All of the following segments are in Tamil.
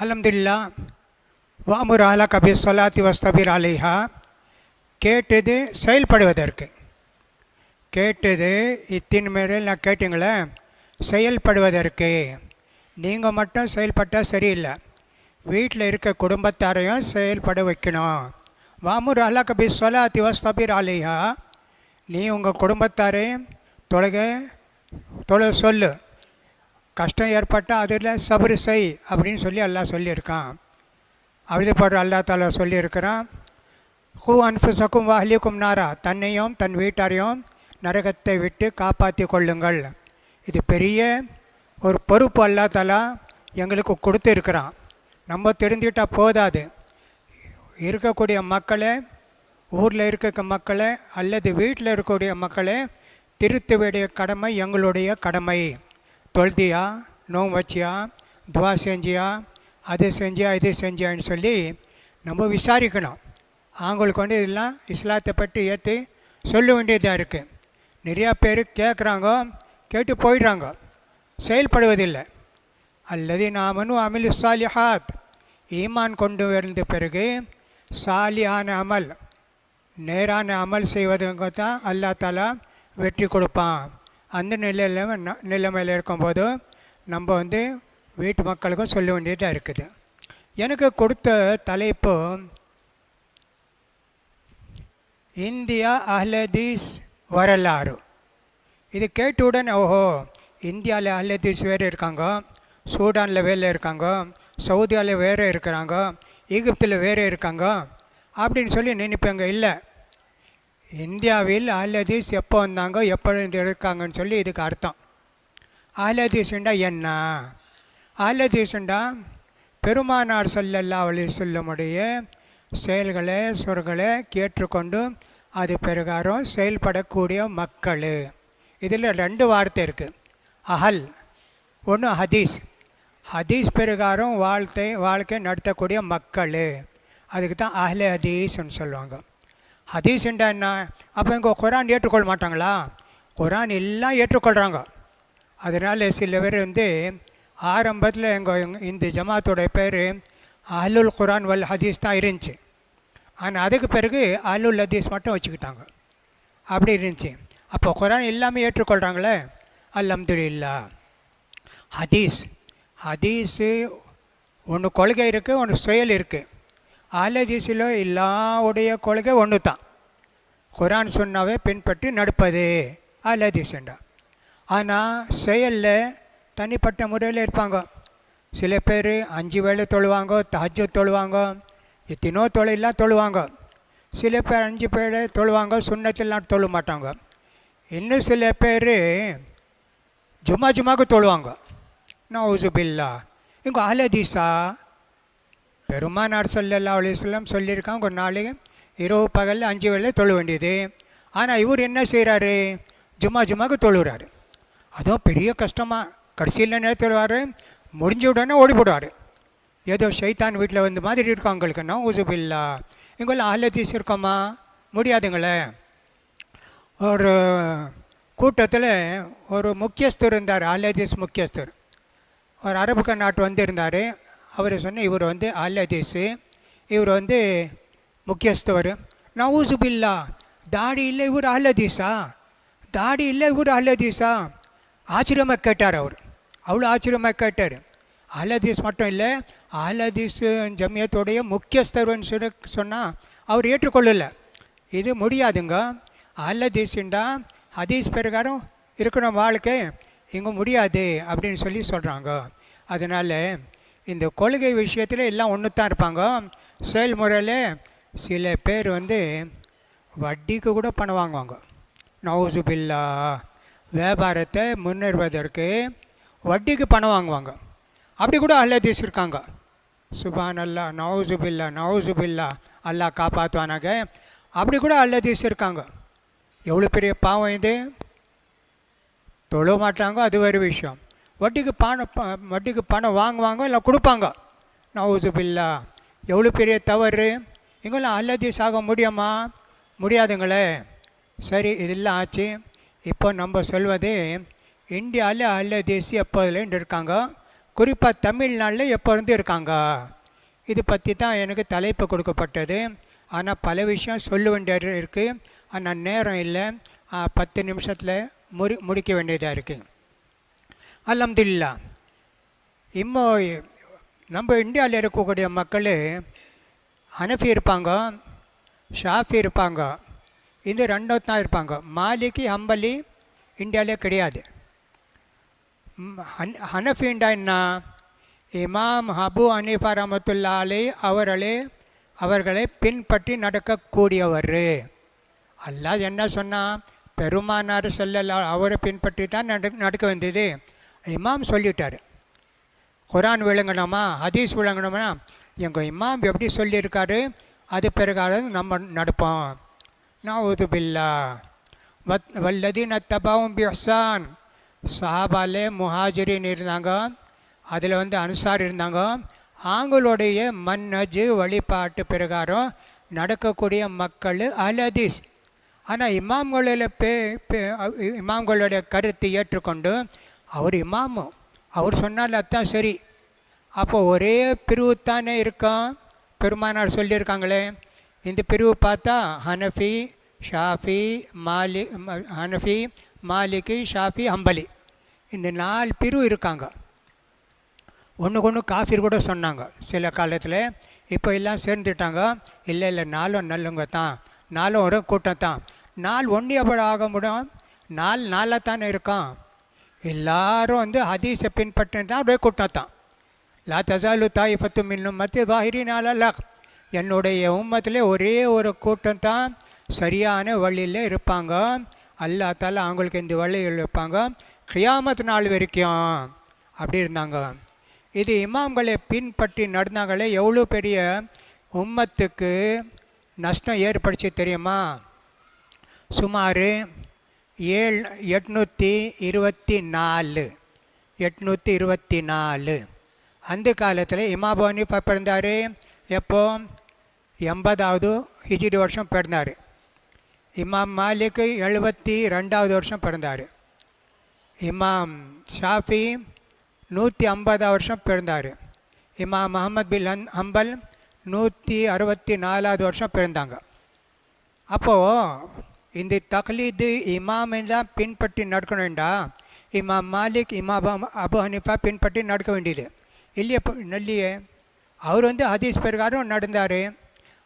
அல்ஹம்துலில்லா வாமுர் ஆலா கபி சொலாத்தி வஸ்தபிர் அலிஹா. கேட்டது செயல்படுவதற்கு. கேட்டது இத்தின் மேல் நான் கேட்டீங்களே செயல்படுவதற்கு. நீங்கள் மட்டும் செயல்பட்டால் சரியில்லை. வீட்டில் இருக்க குடும்பத்தாரையும் செயல்பட வைக்கணும். வாமுர் அலா கபி சொலாத்தி வஸ்தபிர் அலிஹா. நீ உங்கள் குடும்பத்தாரையும் தொழுக தொழ சொல்லு. கஷ்டம் ஏற்பட்டால் அதில் சபரி செய் அப்படின்னு சொல்லி எல்லாம் சொல்லியிருக்கான். அழுதுபடுற அல்லா தாலா சொல்லியிருக்கிறான். ஹூ அன்ஃபுசக்கும் வாஹ்லிக்கும் நாரா தன்னையும் தன் வீட்டாரையும் நரகத்தை விட்டு காப்பாற்றி கொள்ளுங்கள். இது பெரிய ஒரு பொறுப்பு அல்லா தாலா எங்களுக்கு கொடுத்துருக்கிறான். நம்ம தெரிஞ்சுக்கிட்டால் போதாது. இருக்கக்கூடிய மக்களை ஊரில் இருக்க மக்களை அல்லது வீட்டில் இருக்கக்கூடிய மக்களை திருத்த வேண்டிய கடமை எங்களுடைய கடமை. தொழுதியா நோம் வச்சியா துவா செஞ்சியா அது செஞ்சியா இது செஞ்சியான்னு சொல்லி நம்ம விசாரிக்கணும். அவங்களுக்கு வந்து இதெல்லாம் இஸ்லாத்தை பற்றி ஏற்றி சொல்ல வேண்டியதாக இருக்குது நிறையா பேர் கேட்குறாங்க கேட்டு போயிடுறாங்க. செயல்படுவதில்லை. அல்லது நாமனு அமில் சாலிஹாத். ஈமான் கொண்டு வந்த பிறகு சாலியான அமல் நேரான அமல் செய்வதுங்க தான் அல்லா தாலா வெற்றி கொடுப்பான். அந்த நிலையில் ந- நிலைமையில் இருக்கும்போது நம்ம வந்து வீட்டு மக்களுக்கும் சொல்ல வேண்டியதாக இருக்குது. எனக்கு கொடுத்த தலைப்பு இந்தியா அஹ்லதீஸ் வரலாறு. இது கேட்ட உடனே ஓஹோ இந்தியாவில் அஹ்லதீஸ் வேறு இருக்காங்க சூடானில் வேறு இருக்காங்க சவுதியாவில் வேறு இருக்கிறாங்க ஈகிப்தில் வேறு இருக்காங்க அப்படின்னு சொல்லி நினைப்பேங்க. இல்லை இந்தியாவில் அஹ்லதீஸ் எப்போ வந்தாங்க எப்போ இருக்காங்கன்னு சொல்லி இதுக்கு அர்த்தம். அஹ்லதீஸ்ண்டா என்ன? அஹ்லதீஸ்ண்டா பெருமானார் சொல்லல்லா அலி சொல்லமுடைய செயல்களை சொற்களை கேட்டுக்கொண்டு அது பிரகாரம் செயல்படக்கூடிய மக்கள். இதில் ரெண்டு வார்த்தை இருக்குது அஹல் ஒன்று ஹதீஸ். ஹதீஸ் பிரகாரம் வாழ்க்கை வாழ்க்கை நடத்தக்கூடிய மக்கள். அதுக்கு தான் அஹ்ல ஹதீஸ்ன்னு சொல்லுவாங்க. ஹதீஸ்ண்டா என்ன? அப்போ இங்கே குரான் ஏற்றுக்கொள்ள மாட்டாங்களா? குரான் எல்லாம் ஏற்றுக்கொள்கிறாங்க அதனால் சில பேர் வந்து ஆரம்பத்தில் எங்கள் இந்த ஜமாத்தோட பேர் அலுல் குரான் வல் ஹதீஸ் தான் இருந்துச்சு. ஆனால் அதுக்கு பிறகு அலுல் ஹதீஸ் மட்டும் வச்சுக்கிட்டாங்க. அப்படி இருந்துச்சு. அப்போ குரான் எல்லாமே ஏற்றுக்கொள்கிறாங்களே அல்ஹம்துலில்லா. ஹதீஸ். ஹதீஸு ஒன்று கொள்கை இருக்குது ஒன்று செயல் இருக்குது அலதீஸில் எல்லாவுடைய கொள்கை ஒன்று தான் குரான் சொன்னாவே பின்பற்றி நடப்பது. அலதீஸ்ண்டா ஆனால் செயலில் தனிப்பட்ட முறையில் இருப்பாங்க. சில பேர் அஞ்சு வேலை தொழுவாங்க தாஜ்ஜு தொழுவாங்க எத்தனோ தொழிலாம் தொழுவாங்க. சில பேர் அஞ்சு பேர் தொழுவாங்க சுண்ணத்திலாம் தொழ மாட்டாங்க இன்னும் சில பேர் ஜும்மா ஜும்மாவுக்கு தொழுவாங்க. நவுசு பில்லா இங்கே அலதீஸா பெருமானார் சொல்லல்லா அலிஸ்லாம் சொல்லியிருக்காங்க ஒரு நாளைக்கு இரவு பகலில் அஞ்சு வேளை தொழ வேண்டியது. ஆனால் இவர் என்ன செய்கிறாரு ஜும்மா ஜும்மாக்கு தொழுகிறாரு அதுவும் பெரிய கஷ்டமாக கடைசியில் என்ன தொழுவார் முடிஞ்ச உடனே ஓடி போடுவார். ஏதோ ஷைத்தான் வீட்டில் வந்து மாதிரி இருக்கும் அவங்களுக்கு நான் ஊசுபில்லா எங்களை ஆலத்தீஸ் இருக்கோமா? முடியாதுங்களே. ஒரு கூட்டத்தில் ஒரு முக்கியஸ்தர் இருந்தார் ஆலதீஸ் முக்கியஸ்தர். ஒரு அரபுக்க நாட்டு வந்திருந்தார். அவர் சொன்ன இவர் வந்து அல்லதேசு இவர் வந்து முக்கியஸ்தவர். நவூசுபில்லா தாடி இல்லை இவர் அல் தாடி இல்லை இவர் அல் ஆச்சரியமாக கேட்டார் அவர். அவ்வளோ ஆச்சரியமாக கேட்டார். அல் மட்டும் இல்லை அல் ஜமியத்துடைய முக்கியஸ்தர்னு சொல்லி சொன்னால் அவர் ஏற்றுக்கொள்ளலை. இது முடியாதுங்க. அல் ஹதீஸ் பிரகாரம் இருக்கணும் வாழ்க்கை இங்கே முடியாது அப்படின்னு சொல்லி சொல்கிறாங்க அதனால் இந்த கொள்கை விஷயத்தில் எல்லாம் ஒன்று தான் இருப்பாங்க. செயல்முறையில் சில பேர் வந்து வட்டிக்கு கூட பணம் வாங்குவாங்க நவுசு பில்லா வியாபாரத்தை முன்னேறுவதற்கு வட்டிக்கு பணம் வாங்குவாங்க அப்படி கூட அல்லாதீஸ் இருக்காங்க சுபான் அல்லா நவுசு பில்லா நவுசு பில்லா அல்லா காப்பாற்றுவானாங்க அப்படி கூட அல்லாதீஸ் இருக்காங்க எவ்வளோ பெரிய பாவம் இது? தொழ மாட்டாங்க அது ஒரு விஷயம். வட்டிக்கு பணம் ப- வட்டிக்கு பணம் வாங்குவாங்க இல்லை கொடுப்பாங்க. நவுசுபில்லா எவ்வளோ பெரிய தவறு? இங்கெல்லாம் அல்லதீஸ் ஆக முடியுமா? முடியாதுங்களே. சரி இதெல்லாம் ஆச்சு. இப்போ நம்ம சொல்வது இந்தியாவில் அல்லதீஸ் எப்போதுலேருந்து இருக்காங்க. குறிப்பாக தமிழ்நாட்டில் எப்போ இருந்து இருக்காங்க? இது பற்றி தான் எனக்கு தலைப்பு கொடுக்கப்பட்டது. ஆனால் பல விஷயம் சொல்ல வேண்டியது இருக்குது ஆனால் நேரம் இல்லை. பத்து நிமிஷத்தில் முடி முடிக்க வேண்டியதாக இருக்குது அல்ஹம்துலில்லா இம்மோ நம்ம இந்தியாவில் இருக்கக்கூடிய மக்கள் ஹனஃபி இருப்பாங்க ஷாஃபி இருப்பாங்க இது ரெண்டும் தான் இருப்பாங்க. மாலிக்கு ஹம்பலி இந்தியாவிலே கிடையாது. ஹன்- ஹனஃபிண்டா என்ன? இமாம் ஹபு அனீஃபா ரஹமத்துல்லா அவர்களே அவர்களை பின்பற்றி நடக்கக்கூடியவர். அல்லாஹ் என்ன சொன்னால் பெருமானார் செல்லல்லா அவரை பின்பற்றி தான் நட நடக்க வேண்டியது. இமாம் சொல்லிட்டார். குரான் விளங்கணுமா? ஹதீஸ் விளங்கணுமா? எங்கள் இமாம் எப்படி சொல்லியிருக்காரு? அது பிரகாரம் நம்ம நடப்போம். நான் உதுபில்லா வத் வல்லதி நத்தபாவும் பிஹ்சான். சஹாபாலே முஹாஜிரின் இருந்தாங்க. அதில் வந்து அன்சார் இருந்தாங்க. அவங்களுடைய மன்னஜு வழிபாட்டு பிரகாரம் நடக்கக்கூடிய மக்கள் அல் ஹதீஸ் ஆனால் இமாம்களில் பே பே- இமாம்களுடைய கருத்தை ஏற்றுக்கொண்டு அவர் இமாமு. அவர் சொன்னால் அதான் சரி. அப்போ ஒரே பிரிவு தானே இருக்கும்? பெருமானார் சொல்லியிருக்காங்களே. இந்த பிரிவு பார்த்தா ஹனஃபி ஷாஃபி மாலி ஹனஃபி மாலிகி ஷாஃபி அம்பலி இந்த நாலு பிரிவு இருக்காங்க. ஒன்றுக்கு ஒன்று காஃபிர் கூட சொன்னாங்க. சில காலத்தில் இப்போ எல்லாம் சேர்ந்துட்டாங்க. இல்லை இல்லை நாலும் நல்லவங்க தான். நாலும் ஒரு கூட்டம் தான். நாள் ஒன்று எப்படி ஆக முடியும்? நாள் நாளாக தானே இருக்கும். எல்லாரும் வந்து ஹதீஸை பின்பற்றி தான் ஒரே கூட்டம் தான் லா தசாலு தாய் பத்து மின்னும் மத்திய தாகிரி நாளல்ல என்னுடைய உம்மத்தில் ஒரே ஒரு கூட்டம் தான் சரியான வழியில் இருப்பாங்க. அல்லா தால அவங்களுக்கு இந்த வழியில் இருப்பாங்க. கியாமத் நாள் வரைக்கும் அப்படி இருந்தாங்க. இது இமாம்களை பின்பற்றி நடந்தாங்களே எவ்வளோ பெரிய உம்மத்துக்கு நஷ்டம் ஏற்படுச்சு தெரியுமா? சுமார் ஏழு எட்நூற்றி இருபத்தி நாலு எட்நூற்றி இருபத்தி நாலு அந்த காலத்தில் இமாபு ஹனீஃபா பிறந்தார். எப்போ? எண்பதாவது ஹிஜ்ரி வருஷம் பிறந்தார். இமாம் மாலிக் எழுபத்தி ரெண்டாவது வருஷம் பிறந்தார். இமாம் ஷாஃபி நூற்றி ஐம்பதாவது வருஷம் பிறந்தார். இமாம் முகமது பின் அன் அம்பல் நூற்றி அறுபத்தி நாலாவது வருஷம் பிறந்தாங்க. அப்போது இந்த தக்லீது இமாம் எல்லாம் பின்பற்றி நடக்கணும்டா. இமாம் மாலிக் இமாம் அபு- ஹனிஃபா பின்பற்றி நடக்க வேண்டியது. இல்லையே இப்போ இல்லையே. அவர் வந்து ஹதீஸ் பிரகாரம் நடந்தார்.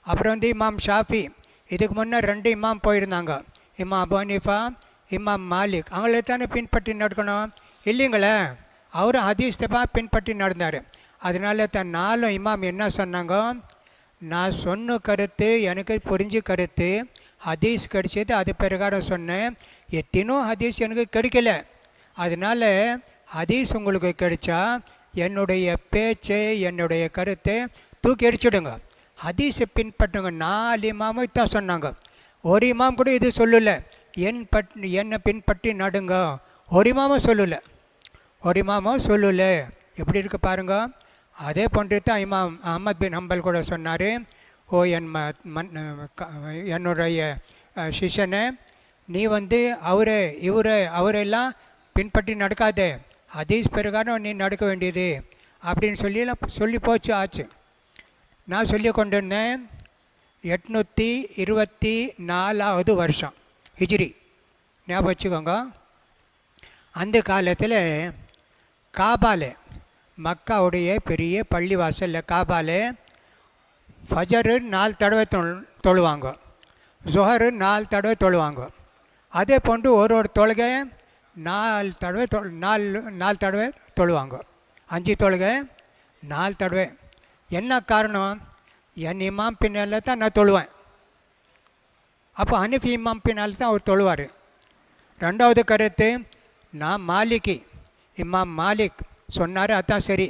அப்புறம் வந்து இமாம் ஷாஃபி. இதுக்கு முன்னே ரெண்டு இமாம் போயிருந்தாங்க. இமாம் அபு ஹனிஃபா இமாம் மாலிக். அவங்கள தானே பின்பற்றி நடக்கணும்? இல்லைங்களே. அவரும் ஹதீஸ் தான் பின்பற்றி நடந்தார். அதனால தான் நாலும் இமாம் என்ன சொன்னாங்க? நான் சொன்ன கருத்து எனக்கு புரிஞ்ச கருத்து ஹதீஸ் கிடைச்சது அது பிரகாரம் சொன்னேன். எத்தனோ ஹதீஸ் எனக்கு கிடைக்கல. அதனால ஹதீஸ் உங்களுக்கு கிடைச்சா என்னுடைய பேச்சை என்னுடைய கருத்தை தூக்கி அடிச்சுடுங்க ஹதீஸை பின்பற்றுங்க. நாலு இமாமும் இதான் சொன்னாங்க. ஒரு இமாம் கூட இது சொல்லலை. என் பட் என்னை பின்பற்றி நடுங்க. ஒரு இமாமும் சொல்லலை. ஒரு இமாமும் சொல்லலை. எப்படி இருக்கு பாருங்க. அதே போன்று தான் இமாம் அஹமத் பின் ஹம்பல் கூட சொன்னார். ஓ என் ம மண் க- என்னுடைய அஹ், நீ வந்து அவரை இவரை அவரெல்லாம் பின்பற்றி நடக்காதே. ஹதீஸ் பிரகாரம் நீ நடக்க வேண்டியது. அப்படின்னு சொல்லி சொல்லி போச்சு ஆச்சு. நான் சொல்லி கொண்டிருந்தேன் எட்நூற்றி இருபத்தி நாலாவது வருஷம் ஹிஜ்ரி. ஞாபகம் வச்சுக்கோங்க. அந்த காலத்தில் காபால மக்காவுடைய பெரிய பள்ளிவாசலில் காபால ஃபஜரு நாலு தடவை தொழு தொழுவாங்க. ஜொஹரு நாலு தடவை தொழுவாங்க. அதே போன்று ஒரு ஒரு தொழுகை நாலு தடவை தொ நாலு நாலு தடவை தொழுவாங்க. அஞ்சு தொழுகை நாலு தடவை. என்ன காரணம்? என் இமாம் பின்னால் தான் நான் தொழுவேன். அப்போ ஹனிஃபி இமாம் பின்னால் தான் அவர் தொழுவார். ரெண்டாவது கருத்து நான் மாலிகி இமாம் மாலிக் சொன்னார் அதான் சரி.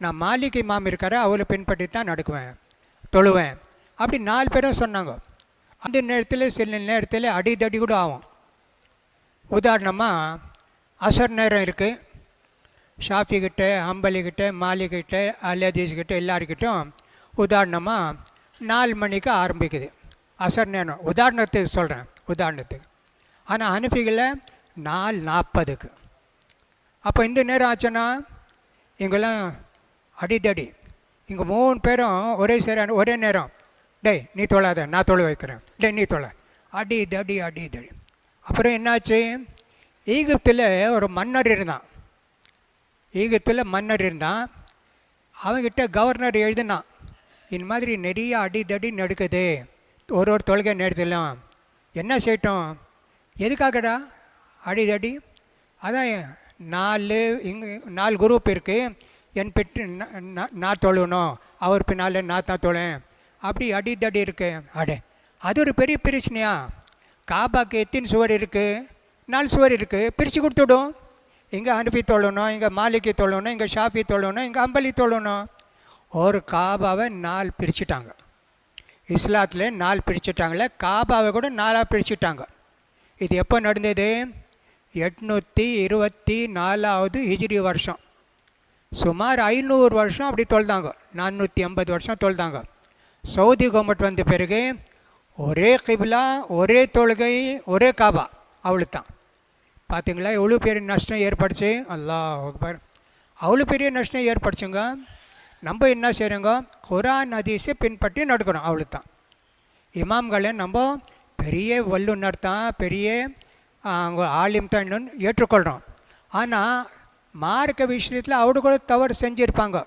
நான் மாலிக் இமாம் இருக்கார் அவரை பின்பற்றி தான் நடக்குவேன். தொழுவேன். அப்படி நாலு பேரும் சொன்னாங்க. அந்த நேரத்தில் சில நேரத்தில் அடிதடி கூட ஆகும். உதாரணமாக அசர் நேரம் இருக்குது ஷாஃபிக்கிட்ட அம்பலிக்கிட்ட ஹம்பலி கிட்ட எல்லாருக்கிட்டும் உதாரணமாக நாலு மணிக்கு ஆரம்பிக்குது. அசர் நேரம். உதாரணத்துக்கு சொல்கிறேன் உதாரணத்துக்கு. ஆனால் ஹனஃபிகளில் நாலு நாற்பதுக்கு அப்போ இந்த நேரம் ஆச்சுன்னா இங்கெல்லாம் அடிதடி. இங்கே மூணு பேரும் ஒரே சேர ஒரே நேரம். டேய் நீ தொழாத நான் தொலை வைக்கிறேன். டேய் நீ தொலை அடி தடி அடி தடி அப்புறம் என்னாச்சு? ஈகத்தில் ஒரு மன்னர் இருந்தான். ஈகத்தில் மன்னர் இருந்தான். அவன்கிட்ட கவர்னர் எழுதினான். இந்த மாதிரி நிறைய அடிதடி நடக்குது. ஒரு ஒரு தொழுகை நேரத்திலும் என்ன செய்யட்டும்? எதுக்காகடா? அடிதடி அதான் நாலு இங்கே நாலு குரூப் இருக்குது என் பெற்று நான் தொழணும் அவர் பின்னால் நான் தான் தொழேன் அப்படி அடிதடி இருக்கு. அடே அது ஒரு பெரிய பிரச்சனையா? காபாக்கு எத்தின் சுவர் இருக்குது நாலு சுவர் இருக்குது பிரித்து கொடுத்துடும் இங்கே அனுப்பி தொழணும் இங்கே மாலிகை தொழணும் இங்கே ஷாஃபி தொழணும் இங்கே அம்பலி தொழணும் ஒரு காபாவை நாலு பிரிச்சுட்டாங்க. இஸ்லாத்தில் நாலு பிரிச்சுட்டாங்களே காபாவை கூட நாலாக பிரிச்சுட்டாங்க. இது எப்போ நடந்தது? எட்நூற்றி இருபத்தி நாலாவது ஹிஜ்ரி வருஷம். சுமார் ஐநூறு வருஷம் அப்படி தொழுதாங்க. நானூற்றி ஐம்பது வருஷம் தொழுதாங்க. சவுதி கவர்மெண்ட் வந்த பிறகு ஒரே கிபிலா ஒரே தொழுகை ஒரே காபா அவளுக்கு தான் பார்த்தீங்களா எவ்வளோ பெரிய நஷ்டம் ஏற்படுச்சு அல்லா அக்பர். அவ்வளோ பெரிய நஷ்டம் ஏற்படுச்சுங்க நம்ம என்ன செய்கிறோங்க குரான் நதீஸை பின்பற்றி நடக்கணும் அவ்வளோ தான் இமாம்களை நம்ம பெரிய வல்லுனர் தான் பெரிய அவங்க ஆலிம் தான் ஏற்றுக்கொள்கிறோம் ஆனால் மார்க்க விஷயத்தில் அவரு கூட தவறு செஞ்சுருப்பாங்க.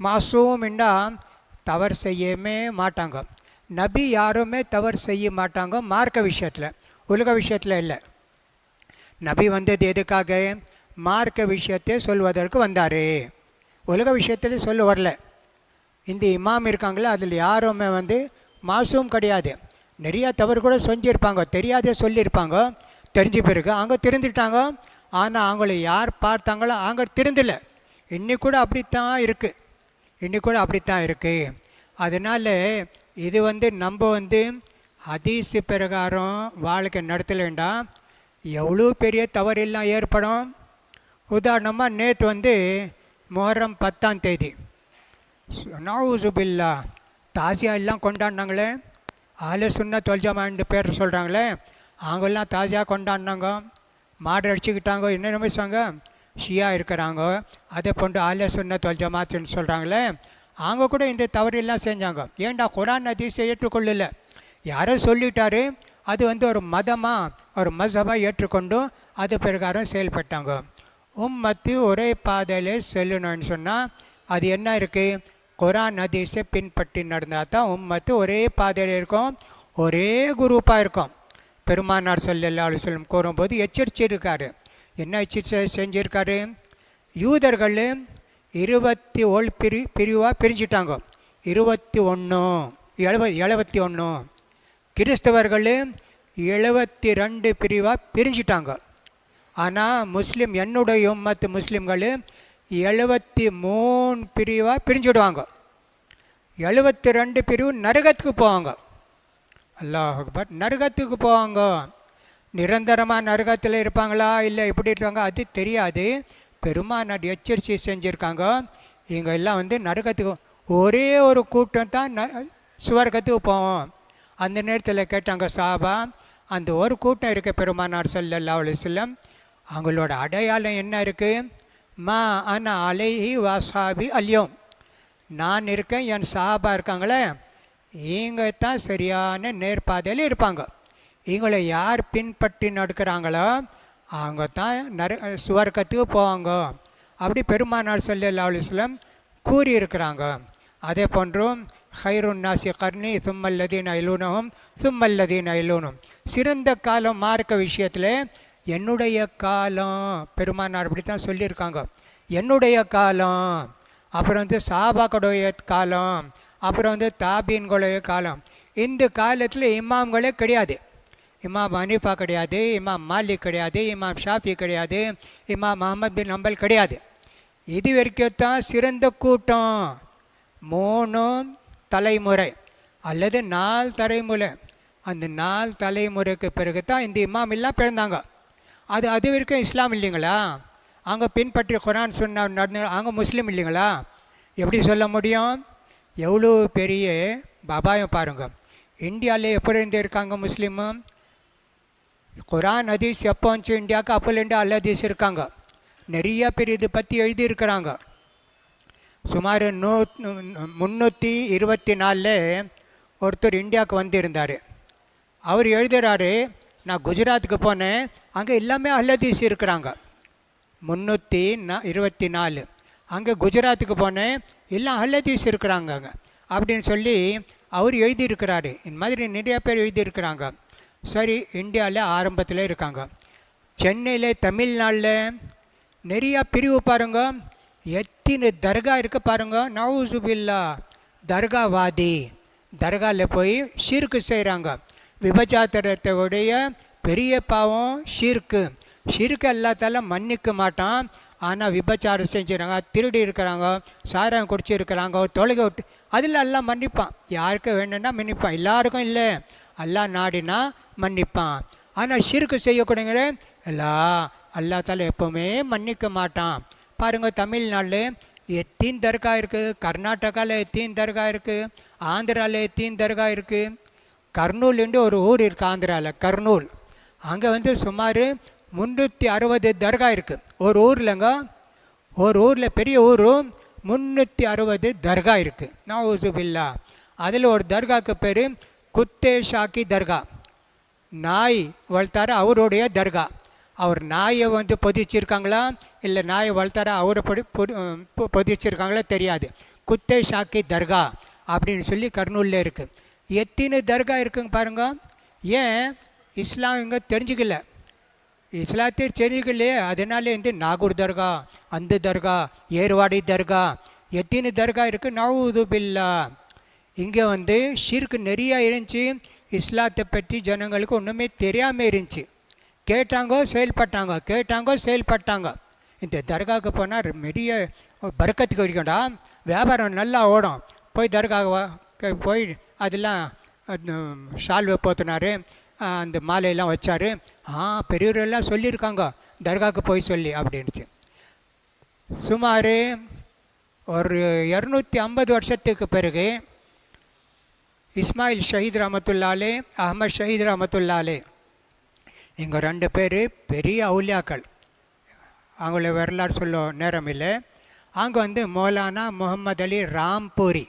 மாசூமிண்டா தவறு செய்யவே மாட்டாங்க. நபி யாருமே தவறு செய்ய மாட்டாங்க மார்க்க விஷயத்தில் உலக விஷயத்தில் இல்லை. நபி வந்தது எதுக்காக? மார்க்க விஷயத்தை சொல்வதற்கு வந்தார். உலக விஷயத்தில் சொல்ல வரல. இந்த இமாம் இருக்காங்களே அதில் யாருமே வந்து மாசூம் கிடையாது. நிறையா தவறு கூட செஞ்சுருப்பாங்க தெரியாதே சொல்லியிருப்பாங்க தெரிஞ்ச பிறகு அவங்க திருந்துட்டாங்க. ஆனால் அவங்கள யார் பார்த்தாங்களோ அவங்க திருந்தல இன்னி கூட அப்படித்தான் இருக்குது இன்னி கூட அப்படித்தான் இருக்குது அதனால் இது வந்து நம்ம வந்து ஹதீஸு பிரகாரம் வாழ்க்கை நடத்தல வேண்டாம் எவ்வளோ பெரிய தவறெல்லாம் ஏற்படும். உதாரணமாக நேற்று வந்து முஹர்ரம் பத்தாம் தேதி. நவுசுபில்லா தாசியா எல்லாம் கொண்டாடினாங்களே. ஆல சுன்ன தொல்ஜமான்னு பேர் சொல்கிறாங்களே அவங்கெல்லாம் தாசியாக கொண்டாடினாங்க. மாடு அடிச்சுக்கிட்டாங்கோ என்ன நிமிஷாங்க ஷியா இருக்கிறாங்க அதை கொண்டு சொன்ன தொல் தொல்ஜமாத்துன்னு சொல்கிறாங்களே அவங்க கூட இந்த தவறெல்லாம் செஞ்சாங்க. ஏன்டா குரான் ஹதீஸை ஏற்றுக்கொள்ளல? யாரோ சொல்லிட்டாரு அது வந்து ஒரு மதமாக ஒரு மசபாக ஏற்றுக்கொண்டு அது பிரகாரம் செயல்பட்டாங்க. உம்மத்து ஒரே பாதையில் செல்லணும்னு சொன்னால் அது என்ன இருக்குது குரான் ஹதீஸை பின்பற்றி நடந்தால் தான் உம்மத்து ஒரே பாதையில் இருக்கும் ஒரே குரூப்பாக இருக்கும். பெருமானார் ஸல்லல்லாஹு அலைஹி வஸல்லம் கூறும்போது எச்சரிச்சிருக்காரு என்ன எச்சரிக்கை செஞ்சுருக்காரு? யூதர்கள் இருபத்தி ஓல் பிரி பிரிவாக பிரிஞ்சிட்டாங்க. இருபத்தி ஒன்று எழுபது எழுபத்தி ஒன்று கிறிஸ்தவர்கள் எழுபத்தி ரெண்டு பிரிவாக பிரிஞ்சிட்டாங்க. ஆனால் முஸ்லீம் என்னுடைய உம்மத்து முஸ்லீம்கள் எழுபத்தி மூணு பிரிவாக பிரிஞ்சுடுவாங்க. எழுபத்தி ரெண்டு பிரிவு நரகத்துக்கு போவாங்க. அல்லாஹ் அக்பர் நரகத்துக்கு போவாங்க. நிரந்தரமாக நரகத்தில் இருப்பாங்களா? இல்லை எப்படி இருப்பாங்க? அது தெரியாது. பெருமானார் எச்சரிக்கை செஞ்சுருக்காங்க. இவங்க எல்லாம் வந்து நரகத்துக்கு ஒரே ஒரு கூட்டம் தான் ந சுவர்க்கத்துக்கு போவோம். அந்த நேரத்தில் கேட்டாங்க சாபா அந்த ஒரு கூட்டம் இருக்க பெருமானார் செல்ல அலைஹி அவங்களோட அடையாளம் என்ன இருக்குது மா அன அலைஹி வாசாபி அல்யோம் நான் இருக்கேன் என் சாபா இருக்காங்களே. இவங்க தான் சரியான நேர்பாதையில் இருப்பாங்க. இவங்களை யார் பின்பற்றி நடக்கிறாங்களோ அவங்க தான் நர சுவர்க்கத்துக்கு போவாங்க. அப்படி பெருமானார் ஸல்லல்லாஹு அலைஹி கூறியிருக்கிறாங்க. அதே போன்றும் ஹைருன் நாசி கர்ணி சும்மல்லதீன் ஐலூனவும் சும்மல்லதீன் அயலூனும் சிறந்த காலம் மார்க்க விஷயத்தில் என்னுடைய காலம் பெருமானார் அப்படி தான் சொல்லியிருக்காங்க. என்னுடைய காலம் அப்புறம் வந்து சாபாக்கடைய காலம் அப்புறம் வந்து தாபீன்களுடைய காலம். இந்த காலத்தில் இமாம்களே கிடையாது. இமாம் ஹனீஃபா கிடையாது இமாம் மாலிக் கிடையாது இமாம் ஷாஃபி கிடையாது இமாம் அஹமத் பின் அம்பல் கிடையாது. இது வரைக்கும் தான் சிறந்த கூட்டம். மூணு தலைமுறை அல்லது நாலு தலைமுறை. அந்த நாலு தலைமுறைக்கு பிறகு தான் இந்த இமாம் எல்லாம் பிறந்தாங்க. அது அது வரைக்கும் இஸ்லாம் இல்லைங்களா? அங்கே பின்பற்றி குரான் சொன்ன நடந்து அங்கே முஸ்லீம் இல்லைங்களா? எப்படி சொல்ல முடியும்? எவ்வளோ பெரிய பபாயம் பாருங்கள் இந்தியாவில் எப்படி இருந்து இருக்காங்க முஸ்லீமு? குரான் ஹதீஸ் எப்போ வந்துச்சு? இந்தியாவுக்கு அப்போலேருந்து அல் ஹதீஸ் இருக்காங்க. நிறையா பேர் இதை பற்றி எழுதியிருக்கிறாங்க. சுமார் நூ முந்நூற்றி இருபத்தி நாலில் ஒருத்தர் இந்தியாவுக்கு வந்திருந்தார். அவர் எழுதுகிறாரு நான் குஜராத்துக்கு போனேன். அங்கே எல்லாமே அஹ்லதீஸ் இருக்கிறாங்க. முந்நூற்றி நா இருபத்தி நாலு அங்கே குஜராத்துக்கு போனேன். எல்லாம் அஹ்லதீஸ் இருக்கிறாங்க அப்படின்னு சொல்லி அவர் எழுதியிருக்கிறாரு. இந்த மாதிரி நிறையா பேர் எழுதியிருக்கிறாங்க. சரி இந்தியாவில் ஆரம்பத்தில் இருக்காங்க. சென்னையில் தமிழ்நாட்டில் நிறையா பிரிவு பாருங்க. எத்தனை தர்கா இருக்க பாருங்க. நவுசுபில்லா தர்காவாதி. தர்காவில் போய் ஷீர்க்கு செய்கிறாங்க விபச்சாத்திரத்தோடைய பெரிய பாவம் ஷீர்க்கு. ஷீர்க்கு எல்லாத்தாலும் மன்னிக்க மாட்டான். ஆனால் விபச்சாரம் செஞ்சுறாங்க திருடி இருக்கிறாங்க சாரம் குடிச்சு இருக்கிறாங்க தொலைக விட்டு. அதில் எல்லாம் மன்னிப்பான். யாருக்கு வேணும்னா மன்னிப்பான். எல்லாருக்கும் இல்லை. எல்லாம் நாடினா மன்னிப்பான். ஆனால் சிறுக்கு செய்யக்கூடியவங்க எல்லா அல்லா தால எப்போவுமே மன்னிக்க மாட்டான். பாருங்கள் தமிழ்நாட்டில் எத்தீன் தர்கா இருக்குது கர்நாடகாவில் எத்தீன் தர்கா இருக்குது ஆந்திராவில் எத்தீன் தர்கா இருக்குது கர்னூல்னு ஒரு ஊர் இருக்குது ஆந்திராவில் கர்னூல். அங்கே வந்து சுமார் முந்நூற்றி அறுபது தர்கா இருக்குது ஒரு ஊர்லங்க ஒரு ஊரில் பெரிய ஊர் முந்நூற்றி அறுபது தர்கா இருக்குது நான் ஊசுபில்லா அதில் ஒரு தர்காவுக்கு பேர் குத்தே ஷாக்கி தர்கா. நாய் வளர்த்தார அவருடைய தர்கா. அவர் நாயை வந்து பொதிச்சிருக்காங்களா? இல்லை நாயை வளர்த்தார? அவரை பொடி பொதிச்சிருக்காங்களா? தெரியாது. குத்தே ஷாக்கி தர்கா அப்படின்னு சொல்லி கர்னூலில் இருக்குது எத்தனை தர்கா இருக்குங்க பாருங்க. ஏன் இஸ்லாம் இங்கே தெரிஞ்சுக்கல. இஸ்லாத்திய செடிகளே அதனாலேருந்து நாகூர் தர்கா அந்த தர்கா ஏர்வாடி தர்கா எத்தினு தர்கா இருக்குது நவுது பில்லா. இங்கே வந்து ஷிர்க் நிறையா இருந்துச்சு. இஸ்லாத்தை பற்றி ஜனங்களுக்கு ஒன்றுமே தெரியாமல் இருந்துச்சு. கேட்டாங்கோ செயல்பட்டாங்க கேட்டாங்கோ செயல்பட்டாங்க. இந்த தர்காவுக்கு போனால் நிறைய பறக்கத்துக்கு கிடைக்கும்டா வியாபாரம் நல்லா ஓடும். போய் தர்கா போய் அதெல்லாம் ஷால்வை போத்தினாரு. அந்த மாலையெல்லாம் வச்சார். ஆ பெரியவரெல்லாம் சொல்லியிருக்காங்க. தர்காவுக்கு போய் சொல்லி அப்படின்ட்டு சுமார் ஒரு இரநூத்தி ஐம்பது வருஷத்துக்கு பிறகு இஸ்மாயில் ஷஹீத் ரமத்துல்லாலே அஹமத் ஷஹீத் ரமத்துல்லாலே இங்கே ரெண்டு பேர் பெரிய அவுலியாக்கள் அவங்கள வரலாறு சொல்ல நேரம் இல்லை. அங்கே வந்து மௌலானா முகமது அலி ராம்பூரி.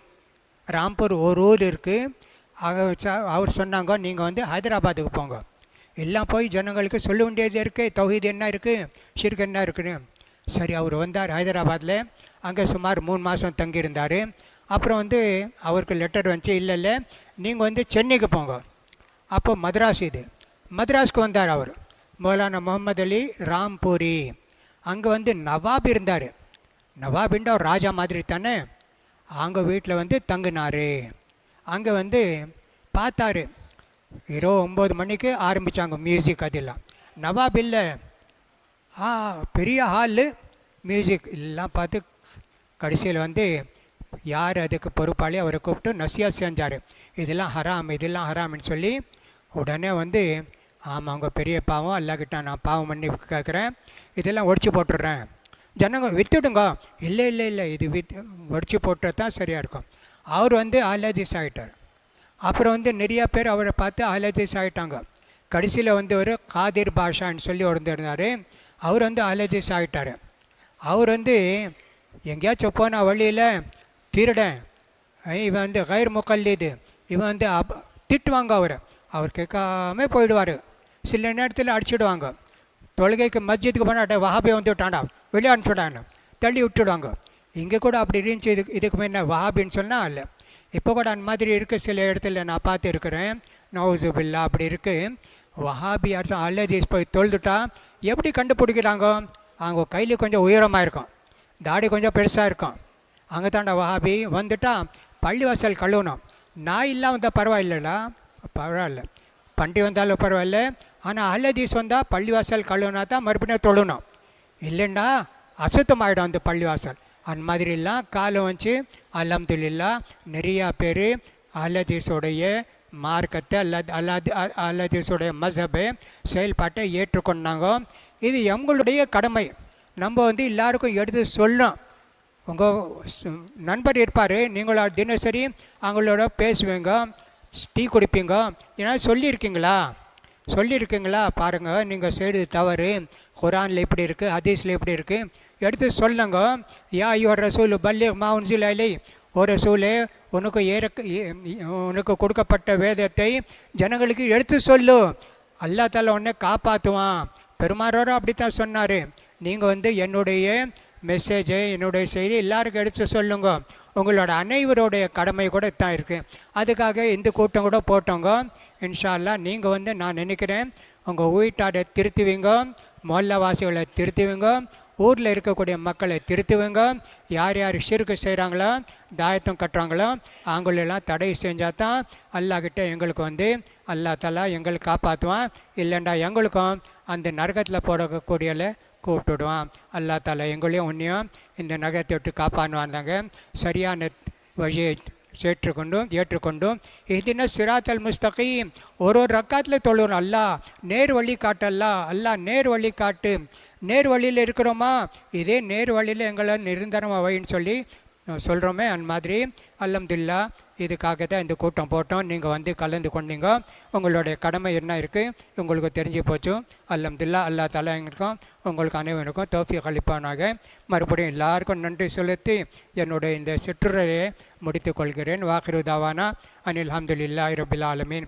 ராம்பூர் ஒரு ஊர் இருக்குது ஆக அவர் சொன்னாங்க நீங்கள் வந்து ஹைதராபாத்துக்கு போங்க. எல்லாம் போய் ஜனங்களுக்கு சொல்ல வேண்டியது இருக்குது தொகுதி என்ன இருக்குது ஷிர்க் என்ன இருக்குன்னு. சரி அவர் வந்தார் ஹைதராபாத்தில் அங்கே சுமார் மூணு மாதம் தங்கியிருந்தார். அப்புறம் வந்து அவருக்கு லெட்டர் வந்துச்சு இல்லை இல்லை நீங்கள் வந்து சென்னைக்கு போங்க. அப்போ மദ്രാസ് இது. மதராஸ்க்கு வந்தார் அவர். மௌலானா முகமது அலி ராம்பூரி. அங்கே வந்து நவாப் இருந்தார். நவாபின்ற ராஜா மாதிரி தானே. அவங்க வீட்டில் வந்து தங்கினார். அங்கே வந்து பார்த்தாரு. இரவு ஒம்பது மணிக்கு ஆரம்பித்தாங்க மியூசிக் அதெல்லாம். நவாப் இல்லை ஆ பெரிய ஹாலு மியூசிக் எல்லாம் பார்த்து கடைசியில் வந்து யார் அதுக்கு பொறுப்பாளி அவரை கூப்பிட்டு நசியா செஞ்சார். இதெல்லாம் ஹராம் இதெல்லாம் ஹராம்னு சொல்லி உடனே வந்து ஆமாம் அவங்க பெரிய பாவம் அல்லாக்கிட்ட நான் பாவம் பண்ணி கேட்குறேன். இதெல்லாம் ஒடிச்சு போட்டுடுறேன். ஜனங்க வித்துடுங்க. இல்லை இல்லை இல்லை இது வித் ஒடிச்சு போட்டால் தான் சரியாக இருக்கும். அவர் வந்து அலர்ஜிஸ் ஆகிட்டார் அப்புறம் வந்து நிறையா பேர் அவரை பார்த்து அலர்ஜிஸ் ஆகிட்டாங்க கடைசியில் வந்து ஒரு காதிர் பாஷான்னு சொல்லி இருந்தார். அவர் வந்து அலர்ஜிஸ் ஆகிட்டார் அவர் வந்து எங்கேயாச்சும் போன வழியில் திருடன் இவன் வந்து கயிர் முக்கல்லிது. இவன் வந்து அப் திட்டுவாங்க அவரை. அவர் கேட்காம போயிடுவார். சில நேரத்தில் அடிச்சிடுவாங்க. தொழுகைக்கு மஸ்ஜிதுக்கு போனால் வஹாபே வந்து விட்டாண்டா வெளியே அனுப்பிச்சுடான்னு. தள்ளி விட்டுடுவாங்க. இங்கே கூட அப்படி இருந்துச்சு இதுக்கு இதுக்கு முன்ன வஹாபின்னு சொன்னால் இல்லை. இப்போ கூட அந்த மாதிரி இருக்குது சில இடத்துல நான் பார்த்துருக்குறேன். நவுசுபில்லா அப்படி இருக்குது வஹாபி அர்த்தம் அல்லதீஸ் போய் தொழுதுட்டா எப்படி கண்டுபிடிக்கிறாங்க? அவங்க கையில் கொஞ்சம் உயரமாக இருக்கும். தாடி கொஞ்சம் பெருசாக இருக்கும். அங்கே தாண்டா வஹாபி வந்துட்டா பள்ளிவாசல் கழுவணும். நான் இல்லாம வந்தால் பரவாயில்லடா. பரவாயில்ல. பண்டி வந்தாலும் பரவாயில்ல. ஆனால் அல்லதீஸ் வந்தால் பள்ளிவாசல் கழுவுனா தான் மறுபடியும் தொழணும். இல்லைண்டா அசுத்தமாயிடும் அந்த பள்ளிவாசல். அந்த மாதிரிலாம் காலம் வச்சு அலமதுல்லா நிறையா பேர் அல்லதீஸோடைய மார்க்கத்தை அல்லது அல்லாது அல்லதீஸோடைய மசபை செயல்பாட்டை ஏற்றுக்கொண்டாங்க. இது எங்களுடைய கடமை. நம்ம வந்து எல்லாருக்கும் எடுத்து சொல்லணும். உங்கள் நண்பர் இருப்பார் நீங்களா தினசரி அவங்களோட பேசுவீங்க டீ குடிப்பீங்க ஏன்னா சொல்லியிருக்கீங்களா? சொல்லியிருக்கீங்களா? பாருங்கள் நீங்கள் செய்கிறது தவறு. குரானில் இப்படி இருக்குது ஹதீஸில் இப்படி இருக்குது எடுத்து சொல்லுங்க. யா ஐயோ ரசூல் பல்லி மாவுன்சில் அலை ஒரு ரசூலே உனக்கு ஏறக்க உனக்கு கொடுக்கப்பட்ட வேதத்தை ஜனங்களுக்கு எடுத்து சொல்லு. அல்லா தால உன்னை காப்பாற்றுவான் பெருமாறோரும் அப்படித்தான் சொன்னார். நீங்கள் வந்து என்னுடைய மெசேஜை என்னுடைய செய்தி எல்லாருக்கும் எடுத்து சொல்லுங்க. உங்களோட அனைவருடைய கடமை கூட தான் இருக்குது அதுக்காக இந்த கூட்டம் கூட போட்டோங்க. இன்ஷா அல்லாஹ் நீங்கள் வந்து நான் நினைக்கிறேன் உங்கள் வீட்டாரை திருத்துவீங்க மொல்லவாசிகளை திருத்துவீங்க ஊரில் இருக்கக்கூடிய மக்களை திருத்துவங்க. யார் யார் ஷிருக்கு செய்கிறாங்களோ தாயத்தம் கட்டுறாங்களோ அவங்களெல்லாம் தடை செஞ்சால் தான் அல்லாஹ்கிட்ட எங்களுக்கு வந்து அல்லா தலா எங்களை காப்பாற்றுவான் இல்லைண்டா எங்களுக்கும் அந்த நரகத்தில் போடக்கூடியல கூப்பிட்டுடுவான். அல்லா தாலா எங்களையும் உன்னையும் இந்த நகரத்தை விட்டு காப்பாற்றுவாந்தாங்க சரியான வழியை சேற்றுக்கொண்டும் ஏற்றுக்கொண்டும். இதுன சிராத்தல் முஸ்தகீம். ஒரு ஒரு ரக்காத்தில் தொழுறோம் அல்லாஹ் நேர் வழி காட்டல்லா அல்லாஹ் நேர் வழி காட்டு. நேர் வழியில் இருக்கிறோமா? இதே நேர் வழியில் எங்களை நிரந்தரமாக வைன்னு சொல்லி சொல்கிறோமே அந்த மாதிரி. அல்லம்துல்லா இதுக்காக தான் இந்த கூட்டம் போட்டோம். நீங்கள் வந்து கலந்து கொண்டீங்க. உங்களுடைய கடமை என்ன இருக்குது உங்களுக்கு தெரிஞ்சு போச்சு. அல்லம்துல்லா அல்லா தலா எங்களுக்கும் உங்களுக்கு அனைவருக்கும் தோஃபி கழிப்பானாக மறுபடியும் எல்லாருக்கும் நன்றி செலுத்தி என்னுடைய இந்த சிற்றுரையை முடித்துக் கொள்கிறேன். வாக்கிரு தாவானா. அனில் அஹமதுல்லா இரபில் ஆலமீன்.